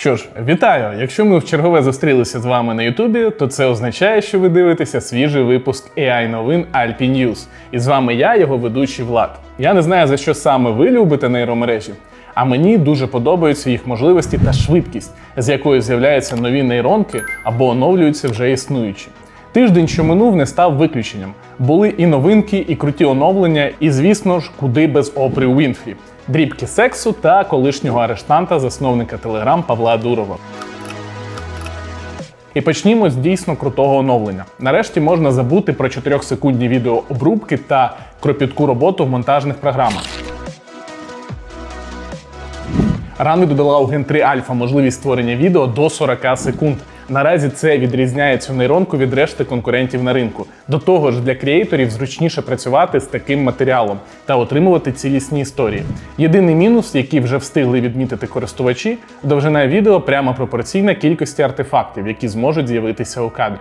Що ж, вітаю! Якщо ми в чергове зустрілися з вами на Ютубі, то це означає, що ви дивитеся свіжий випуск AI новин Alpi News. І з вами я, його ведучий Влад. Я не знаю за що саме ви любите нейромережі, а мені дуже подобаються їх можливості та швидкість, з якою з'являються нові нейронки або оновлюються вже існуючі. Тиждень, що минув, не став виключенням. Були і новинки, і круті оновлення, і, звісно ж, куди без Опри Уінфрі, дрібки сексу та колишнього арештанта, засновника Телеграм Павла Дурова. І почнімо з дійсно крутого оновлення. Нарешті можна забути про 4-секундні відеообрубки та кропітку роботу в монтажних програмах. Рани додала у Gen 3 Alpha можливість створення відео до 40 секунд. Наразі це відрізняє цю нейронку від решти конкурентів на ринку. До того ж, для креаторів зручніше працювати з таким матеріалом та отримувати цілісні історії. Єдиний мінус, який вже встигли відмітити користувачі, довжина відео прямо пропорційна кількості артефактів, які зможуть з'явитися у кадрі.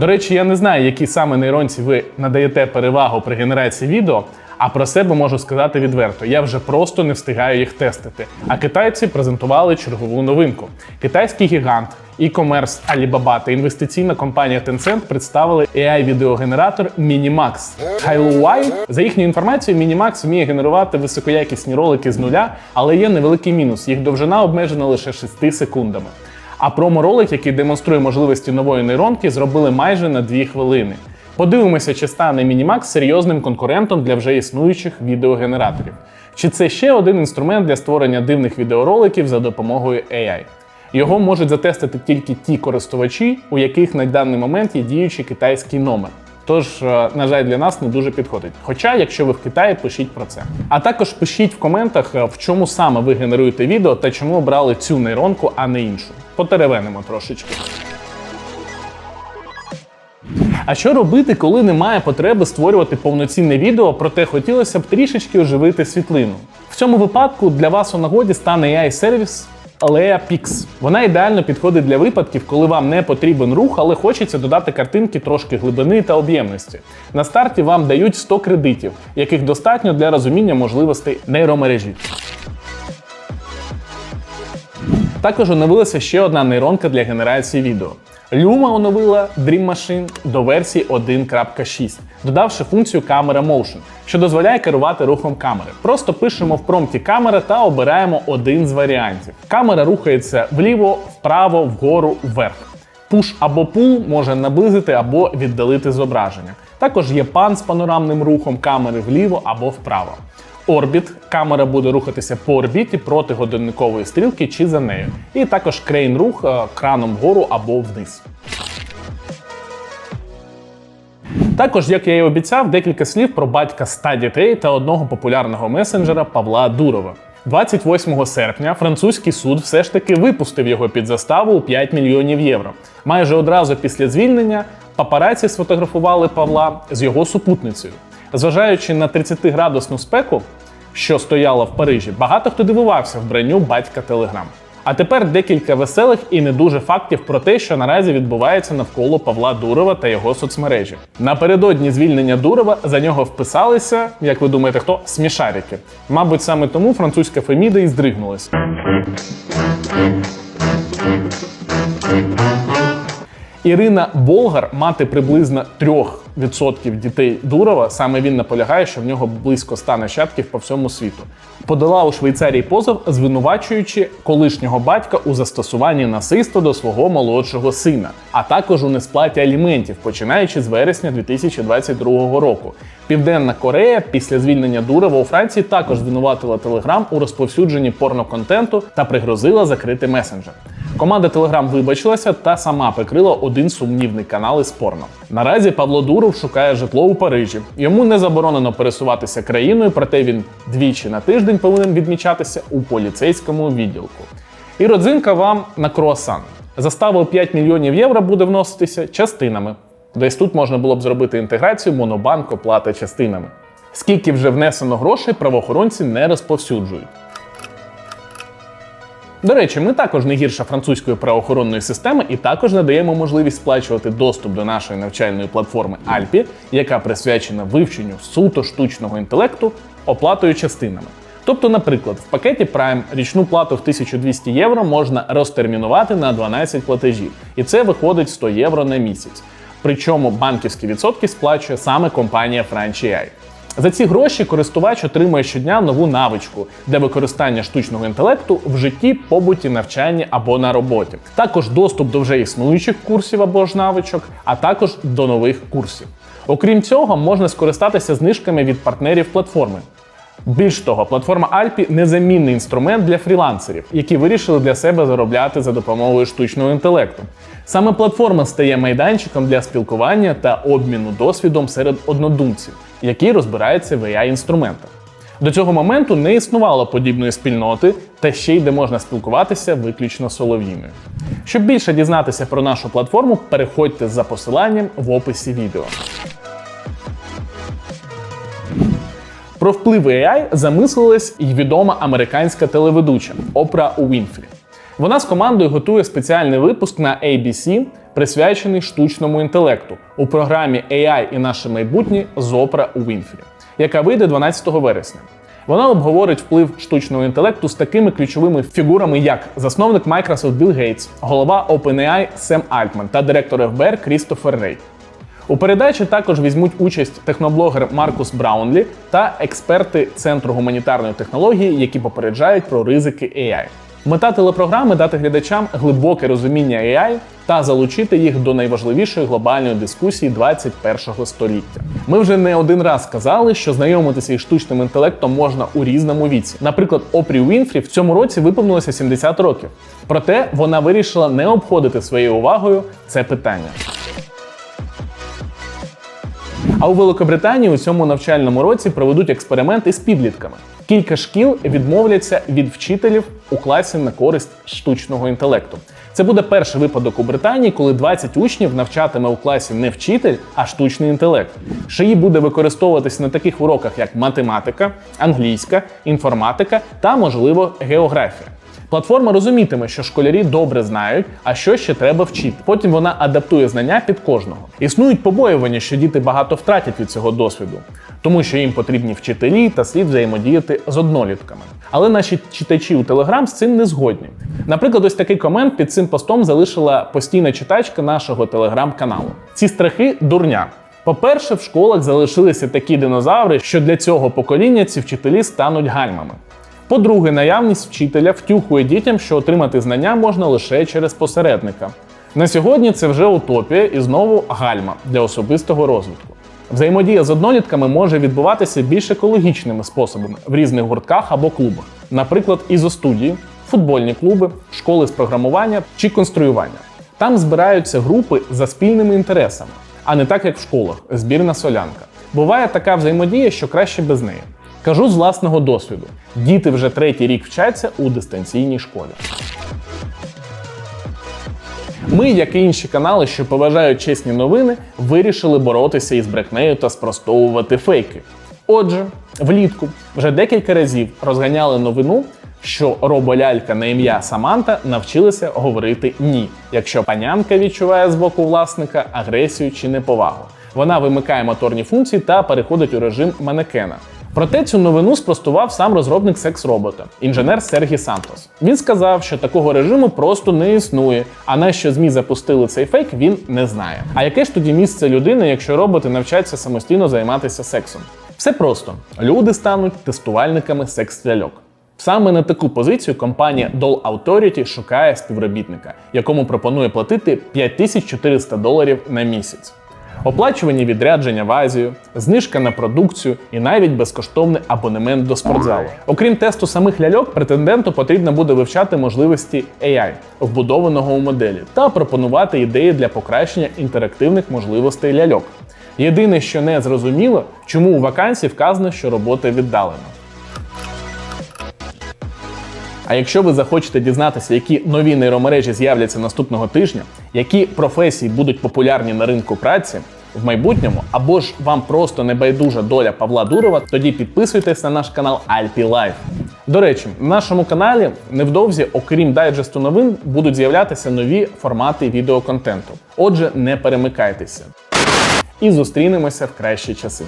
До речі, я не знаю, які саме нейронці ви надаєте перевагу при генерації відео. А про себе можу сказати відверто: я вже просто не встигаю їх тестити. А китайці презентували чергову новинку. Китайський гігант, e-commerce Alibaba та інвестиційна компанія Tencent представили AI-відеогенератор Minimax. Hailuai. За їхньою інформацією, Minimax вміє генерувати високоякісні ролики з нуля, але є невеликий мінус. Їх довжина обмежена лише 6 секундами. А промо-ролик, який демонструє можливості нової нейронки, зробили майже на 2 хвилини. Подивимося, чи стане Minimax серйозним конкурентом для вже існуючих відеогенераторів. Чи це ще один інструмент для створення дивних відеороликів за допомогою AI? Його можуть затестити тільки ті користувачі, у яких на даний момент є діючий китайський номер. Тож, е, на жаль, для нас не дуже підходить. Хоча, якщо ви в Китаї, пишіть про це. А також пишіть в коментах, е, в чому саме ви генеруєте відео та чому обрали цю нейронку, а не іншу. Потеревенимо трошечки. А що робити, коли немає потреби створювати повноцінне відео, проте хотілося б трішечки оживити світлину? В цьому випадку для вас у нагоді стане AI-сервіс Alea Pix. Вона ідеально підходить для випадків, коли вам не потрібен рух, але хочеться додати картинки трошки глибини та об'ємності. На старті вам дають 100 кредитів, яких достатньо для розуміння можливостей нейромережі. Також оновилася ще одна нейронка для генерації відео. Luma оновила Dream Machine до версії 1.6, додавши функцію Camera Motion, що дозволяє керувати рухом камери. Просто пишемо в промпті камера та обираємо один з варіантів. Камера рухається вліво, вправо, вгору, вверх. Пуш або пул може наблизити або віддалити зображення. Також є пан з панорамним рухом камери вліво або вправо. Орбіт камера буде рухатися по орбіті проти годинникової стрілки чи за нею. І також крейн рух е, краном вгору або вниз. Також, як я і обіцяв, декілька слів про батька ста дітей та одного популярного месенджера Павла Дурова. 28 серпня французький суд все ж таки випустив його під заставу у 5 мільйонів євро. Майже одразу після звільнення папараці сфотографували Павла з його супутницею. Зважаючи на 30-градусну спеку, що стояла в Парижі, багато хто дивувався вбранню батька Телеграм. А тепер декілька веселих і не дуже фактів про те, що наразі відбувається навколо Павла Дурова та його соцмережі. Напередодні звільнення Дурова за нього вписалися, як ви думаєте, хто смішарики. Мабуть, саме тому французька Феміда і здригнулася. Ірина Болгар, мати приблизно 3% дітей Дурова, саме він наполягає, що в нього близько 100 нащадків по всьому світу. Подала у Швейцарії позов, звинувачуючи колишнього батька у застосуванні насильства до свого молодшого сина, а також у несплаті аліментів, починаючи з вересня 2022 року. Південна Корея після звільнення Дурова у Франції також звинуватила Телеграм у розповсюдженні порноконтенту та пригрозила закрити месенджер. Команда Telegram вибачилася та сама прикрила один сумнівний канал із порно. Наразі Павло Дуров шукає житло у Парижі. Йому не заборонено пересуватися країною, проте він двічі на тиждень повинен відмічатися у поліцейському відділку. І родзинка вам на круасан. Заставою 5 мільйонів євро буде вноситися частинами. Десь тут можна було б зробити інтеграцію монобанк оплати частинами. Скільки вже внесено грошей, правоохоронці не розповсюджують. До речі, ми також не гірша французької правоохоронної системи і також надаємо можливість сплачувати доступ до нашої навчальної платформи Альпі, яка присвячена вивченню суто штучного інтелекту оплатою частинами. Тобто, наприклад, в пакеті Prime річну плату в 1200 євро можна розтермінувати на 12 платежів, і це виходить 100 євро на місяць. Причому банківські відсотки сплачує саме компанія FranchAI. За ці гроші користувач отримує щодня нову навичку для використання штучного інтелекту в житті, побуті, навчанні або на роботі. Також доступ до вже існуючих курсів або ж навичок, а також до нових курсів. Окрім цього, можна скористатися знижками від партнерів платформи. Більш того, платформа Alpi – незамінний інструмент для фрілансерів, які вирішили для себе заробляти за допомогою штучного інтелекту. Саме платформа стає майданчиком для спілкування та обміну досвідом серед однодумців, які розбираються в ai інструментах. До цього моменту не існувало подібної спільноти, та ще й де можна спілкуватися виключно солов'їною. Щоб більше дізнатися про нашу платформу, переходьте за посиланням в описі відео. Про вплив AI замислилась і відома американська телеведуча Опра Уінфрі. Вона з командою готує спеціальний випуск на ABC, присвячений штучному інтелекту у програмі AI і наше майбутнє з Опра Уінфрі, яка вийде 12 вересня. Вона обговорить вплив штучного інтелекту з такими ключовими фігурами, як засновник Microsoft Білл Гейтс, голова OpenAI Сем Альтман та директор ФБР Крістофер Рей. У передачі також візьмуть участь техноблогер Маркус Браунлі та експерти Центру гуманітарної технології, які попереджають про ризики AI. Мета телепрограми дати глядачам глибоке розуміння AI та залучити їх до найважливішої глобальної дискусії 21-го століття. Ми вже не один раз сказали, що знайомитися із штучним інтелектом можна у різному віці. Наприклад, Опрі Уінфрі в цьому році виповнилося 70 років. Проте вона вирішила не обходити своєю увагою це питання. А у Великобританії у цьому навчальному році проведуть експеримент із підлітками. Кілька шкіл відмовляться від вчителів у класі на користь штучного інтелекту. Це буде перший випадок у Британії, коли 20 учнів навчатиме у класі не вчитель, а штучний інтелект. Шиї буде використовуватися на таких уроках, як математика, англійська, інформатика та, можливо, географія. Платформа розумітиме, що школярі добре знають, а що ще треба вчити. Потім вона адаптує знання під кожного. Існують побоювання, що діти багато втратять від цього досвіду, тому що їм потрібні вчителі та слід взаємодіяти з однолітками. Але наші читачі у Телеграм з цим не згодні. Наприклад, ось такий комент під цим постом залишила постійна читачка нашого телеграм-каналу. Ці страхи дурня. По-перше, в школах залишилися такі динозаври, що для цього покоління ці вчителі стануть гальмами. По-друге, наявність вчителя втюхує дітям, що отримати знання можна лише через посередника. На сьогодні це вже утопія і знову гальма для особистого розвитку. Взаємодія з однолітками може відбуватися більш екологічними способами в різних гуртках або клубах, наприклад, ізостудії, футбольні клуби, школи з програмування чи конструювання. Там збираються групи за спільними інтересами, а не так, як в школах збірна солянка. Буває така взаємодія, що краще без неї. Кажу з власного досвіду: діти вже третій рік вчаться у дистанційній школі. Ми, як і інші канали, що поважають чесні новини, вирішили боротися із брехнею та спростовувати фейки. Отже, влітку вже декілька разів розганяли новину, що роболялька на ім'я Саманта навчилася говорити ні, якщо панянка відчуває з боку власника агресію чи неповагу. Вона вимикає моторні функції та переходить у режим манекена. Проте цю новину спростував сам розробник секс-робота, інженер Сергій Сантос. Він сказав, що такого режиму просто не існує, а на що ЗМІ запустили цей фейк, він не знає. А яке ж тоді місце людини, якщо роботи навчаться самостійно займатися сексом? Все просто люди стануть тестувальниками секс-ляльок. Саме на таку позицію компанія Doll Authority шукає співробітника, якому пропонує платити 5400 доларів на місяць. Оплачувані відрядження в Азію, знижка на продукцію і навіть безкоштовний абонемент до спортзалу. Окрім тесту самих ляльок, претенденту потрібно буде вивчати можливості AI, вбудованого у моделі, та пропонувати ідеї для покращення інтерактивних можливостей ляльок. Єдине, що не зрозуміло, чому у вакансії вказано, що робота віддалена. А якщо ви захочете дізнатися, які нові нейромережі з'являться наступного тижня, які професії будуть популярні на ринку праці в майбутньому, або ж вам просто не байдужа доля Павла Дурова, тоді підписуйтесь на наш канал Alpi Life. До речі, на нашому каналі невдовзі, окрім дайджесту новин, будуть з'являтися нові формати відеоконтенту. Отже, не перемикайтеся. І зустрінемося в кращі часи.